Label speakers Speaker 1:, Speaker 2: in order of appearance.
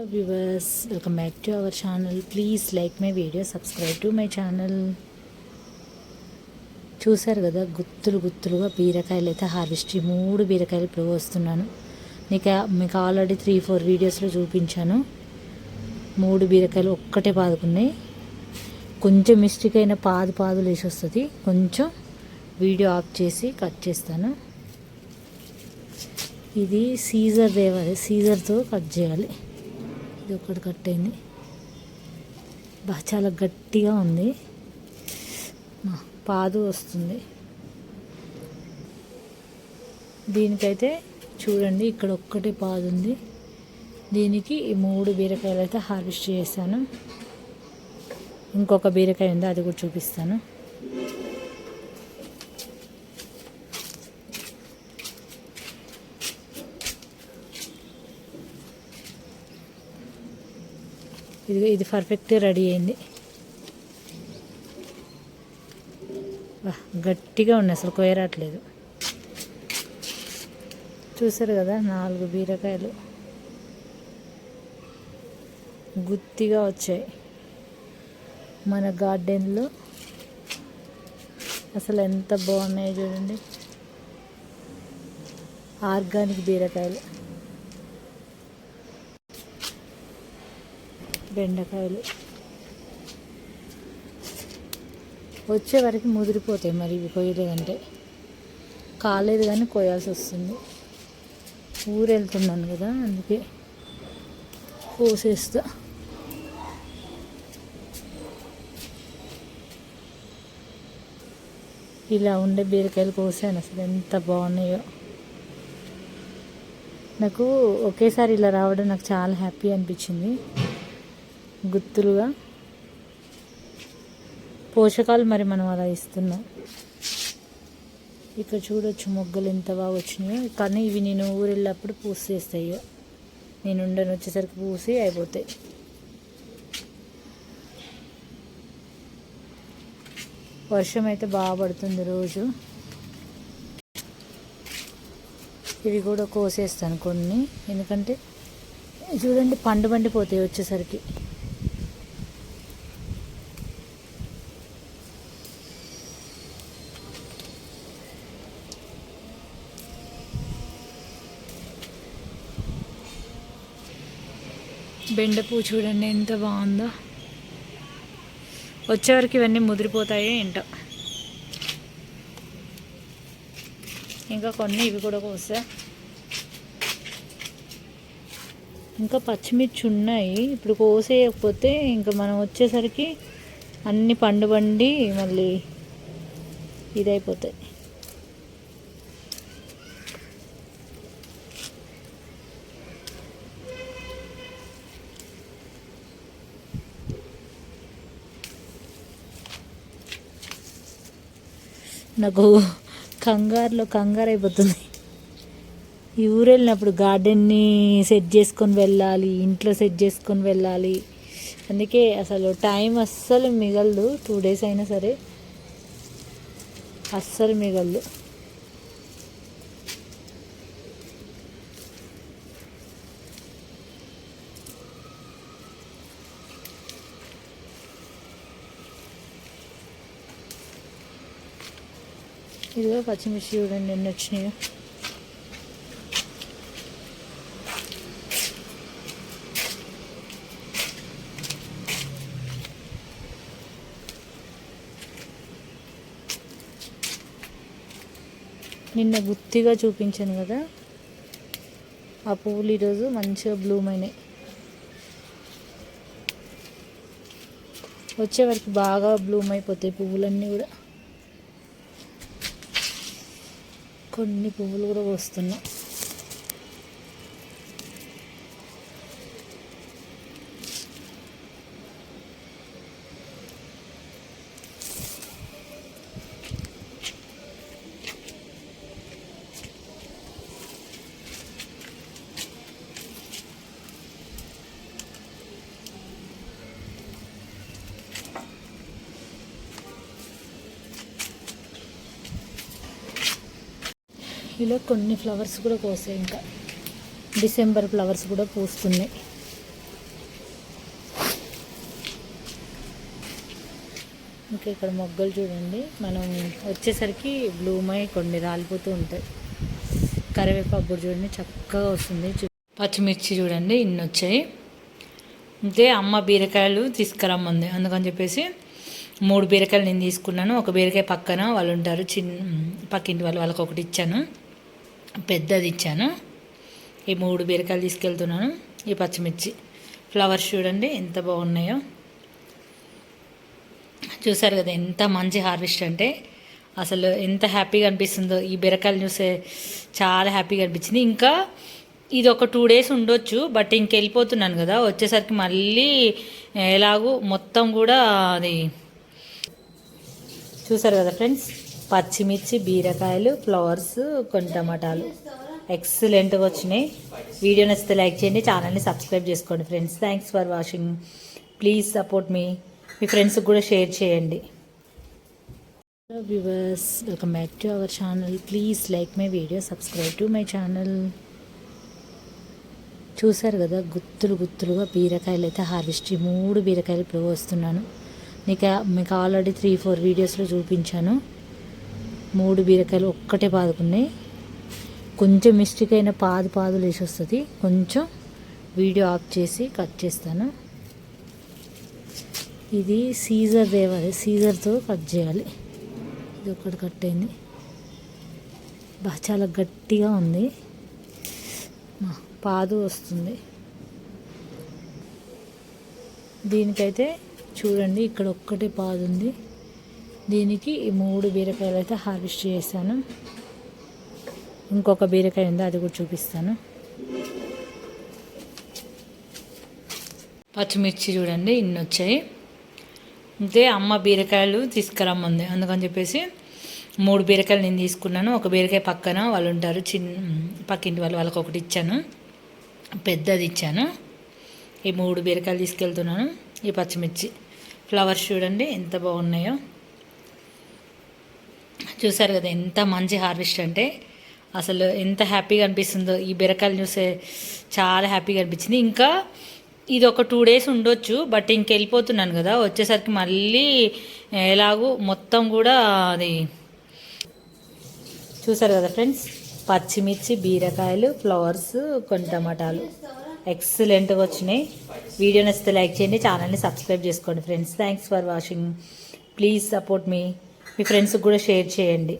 Speaker 1: Hello viewers welcome back to our channel please like my video subscribe to my channel చూశారు కదా గుత్తులు గుత్తులుగా బీరకాయలు అయితే హార్వెస్ట్ మూడు బీరకాయలు ఇప్పుడు వస్తున్నాను. మీకు మీకు ఆల్రెడీ త్రీ ఫోర్ వీడియోస్లో చూపించాను. మూడు బీరకాయలు ఒక్కటే పాదుకున్నాయి. కొంచెం మిస్టేక్ అయిన పాదు పాదులు వేసి వస్తుంది. కొంచెం వీడియో ఆఫ్ చేసి కట్ చేస్తాను. ఇది సీజర్ దేవాలి సీజర్తో కట్ చేయాలి. ఇది ఒకటి కట్ అయింది. చాలా గట్టిగా ఉంది. మా పాదు వస్తుంది. దీనికైతే చూడండి ఇక్కడ ఒక్కటే పాదు ఉంది. దీనికి ఈ మూడు బీరకాయలు అయితే హార్వెస్ట్ చేశాను. ఇంకొక బీరకాయ ఉంది అది కూడా చూపిస్తాను. ఇది ఇది పర్ఫెక్ట్గా రెడీ అయింది. గట్టిగా ఉన్నాయి అసలు కొయ్యరాట్లేదు చూసారు కదా నాలుగు బీరకాయలు. గుత్తిగా వచ్చాయి. మన గార్డెన్లో అసలు ఎంత బాగున్నాయో చూడండి. ఆర్గానిక్ బీరకాయలు. బెండకాయలు. వచ్చే వరకు ముదిరిపోతాయి మరి ఇవి కొయ్యలేదంటే. కాలేదు కానీ కొయ్యాల్సి వస్తుంది ఊరు వెళ్తున్నాను కదా అందుకే కోసేస్తా. ఇలా ఉండే బీరకాయలు కోసాను అసలు ఎంత బాగున్నాయో. నాకు ఒకేసారి ఇలా రావడం నాకు చాలా హ్యాపీ అనిపించింది. గుత్తులుగా పోషకాలు మరి మనం అలా ఇస్తున్నాం. ఇక్కడ చూడొచ్చు మొగ్గలు ఎంత బాగా వచ్చినాయో. కానీ ఇవి నేను ఊరు వెళ్ళినప్పుడు పూసేస్తాయి. నేను ఉండను వచ్చేసరికి పూసి అయిపోతాయి. వర్షం అయితే బాగా పడుతుంది రోజు. ఇవి కూడా కోసేస్తాను కొన్ని. ఎందుకంటే చూడండి పండు పండిపోతాయి వచ్చేసరికి. బెండపూ చూడండి ఎంత బాగుందో. వచ్చేవరకు ఇవన్నీ ముదిరిపోతాయో ఏంటో. ఇంకా కొన్ని ఇవి కూడా కోసా ఇంకా పచ్చిమిర్చి ఉన్నాయి. ఇప్పుడు కోసేయకపోతే ఇంకా మనం వచ్చేసరికి అన్ని పండు పండి మళ్ళీ ఇదైపోతాయి. నాకు కంగారులో కంగారు అయిపోతుంది ఈ ఊరు వెళ్ళినప్పుడు గార్డెన్ని సెట్ చేసుకొని వెళ్ళాలి ఇంట్లో సెట్ చేసుకొని వెళ్ళాలి. అందుకే అసలు టైం అస్సలు మిగలదు టూ డేస్ అయినా సరే. అస్సలు మిగలదు. ఇదిగో పచ్చిమిర్చి చూడండి ఎన్ని వచ్చినాయో. నిన్న గుత్తిగా చూపించాను కదా. ఆ పువ్వులు ఈరోజు మంచిగా బ్లూమ్ అయినాయి. వచ్చే వరకు బాగా బ్లూమ్ అయిపోతాయి పువ్వులన్నీ కూడా. కొన్ని పువ్వులు కూడా వస్తున్నాయి ఇలా కొన్ని ఫ్లవర్స్ కూడా కోసాయి ఇంకా. డిసెంబర్ ఫ్లవర్స్ కూడా పూస్తున్నాయి. ఇంకా ఇక్కడ మొగ్గలు చూడండి. మనం వచ్చేసరికి బ్లూమై కొన్ని రాలిపోతూ ఉంటాయి. కరివేపాకు చూడండి చక్కగా వస్తుంది. పచ్చిమిర్చి చూడండి ఇన్ని వచ్చాయి. అంటే అమ్మ బీరకాయలు తీసుకురమ్మంది. అందుకని చెప్పేసి మూడు బీరకాయలు నేను తీసుకున్నాను. ఒక బీరకాయ పక్కన వాళ్ళు ఉంటారు చిన్న పక్కింటి వాళ్ళు వాళ్ళకి ఒకటి ఇచ్చాను. పెద్దది ఇచ్చాను ఈ మూడు బీరకాయలు తీసుకెళ్తున్నాను. ఈ పచ్చిమిర్చి ఫ్లవర్స్ చూడండి ఎంత బాగున్నాయో. చూసారు కదా ఎంత మంచి హార్వెస్ట్ అంటే. అసలు ఎంత హ్యాపీగా అనిపిస్తుందో. ఈ బీరకాయలు చూస్తే చాలా హ్యాపీగా అనిపించింది. ఇంకా ఇది ఒక టూ డేస్ ఉండొచ్చు బట్ ఇంకెళ్ళిపోతున్నాను కదా. వచ్చేసరికి మళ్ళీ ఎలాగూ మొత్తం కూడా అది చూసారు కదా ఫ్రెండ్స్? పచ్చిమిర్చి బీరకాయలు ఫ్లవర్స్ కొన్ని టమాటాలు. ఎక్సలెంట్గా వచ్చినాయి. వీడియో నచ్చితే లైక్ చేయండి ఛానల్ని సబ్స్క్రైబ్ చేసుకోండి friends. Thanks for watching please support మీ మీ ఫ్రెండ్స్కి కూడా షేర్ చేయండి. Hello viewers welcome back to our channel please like my video subscribe to my channel చూసారు కదా గుత్తులు గుత్తులుగా బీరకాయలు అయితే హార్వెస్ట్ మూడు బీరకాయలు ఇప్పుడు వస్తున్నాను. నీకు మీకు ఆల్రెడీ త్రీ ఫోర్ వీడియోస్లో చూపించాను. మూడు బీరకాయలు ఒక్కటే పాదుకున్నాయి. కొంచెం మిస్టేక్ అయిన పాదు పాదులు వేసి వస్తుంది కొంచెం వీడియో ఆఫ్ చేసి కట్ చేస్తాను. ఇది సీజర్ దేవాలి సీజర్తో కట్ చేయాలి. ఇది ఒకటి కట్ అయింది. చాలా గట్టిగా ఉంది. మా పాదు వస్తుంది. దీనికైతే చూడండి ఇక్కడ ఒక్కటే పాదు ఉంది దీనికి ఈ మూడు బీరకాయలు అయితే హార్వెస్ట్ చేశాను. ఇంకొక బీరకాయ ఉంది అది కూడా చూపిస్తాను. పచ్చిమిర్చి చూడండి ఇన్ని వచ్చాయి అంతే అమ్మ బీరకాయలు తీసుకురమ్మంది. అందుకని చెప్పేసి మూడు బీరకాయలు నేను తీసుకున్నాను. ఒక బీరకాయ పక్కన వాళ్ళు ఉంటారు చిన్న పక్కింటి వాళ్ళు వాళ్ళకి ఒకటి ఇచ్చాను. పెద్దది ఇచ్చాను. ఈ మూడు బీరకాయలు తీసుకెళ్తున్నాను. ఈ పచ్చిమిర్చి. ఫ్లవర్స్ చూడండి ఎంత బాగున్నాయో. చూసారు కదా ఎంత మంచి హార్వెస్ట్ అంటే అసలు ఎంత హ్యాపీగా అనిపిస్తుందో. ఈ బీరకాయలు చూసే చాలా హ్యాపీగా అనిపించింది. ఇంకా ఇది ఒక టూ డేస్ ఉండొచ్చు బట్ ఇంకెళ్ళిపోతున్నాను కదా. వచ్చేసరికి మళ్ళీ ఎలాగూ మొత్తం కూడా అది చూసారు కదా ఫ్రెండ్స్? పచ్చిమిర్చి బీరకాయలు ఫ్లవర్స్ కొన్ని టమాటాలు. ఎక్సలెంట్గా వచ్చినాయి. వీడియో నచ్చితే లైక్ చేయండి ఛానల్ని సబ్స్క్రైబ్ చేసుకోండి friends. Thanks for watching please support మీ మీ ఫ్రెండ్స్కి కూడా షేర్ చేయండి.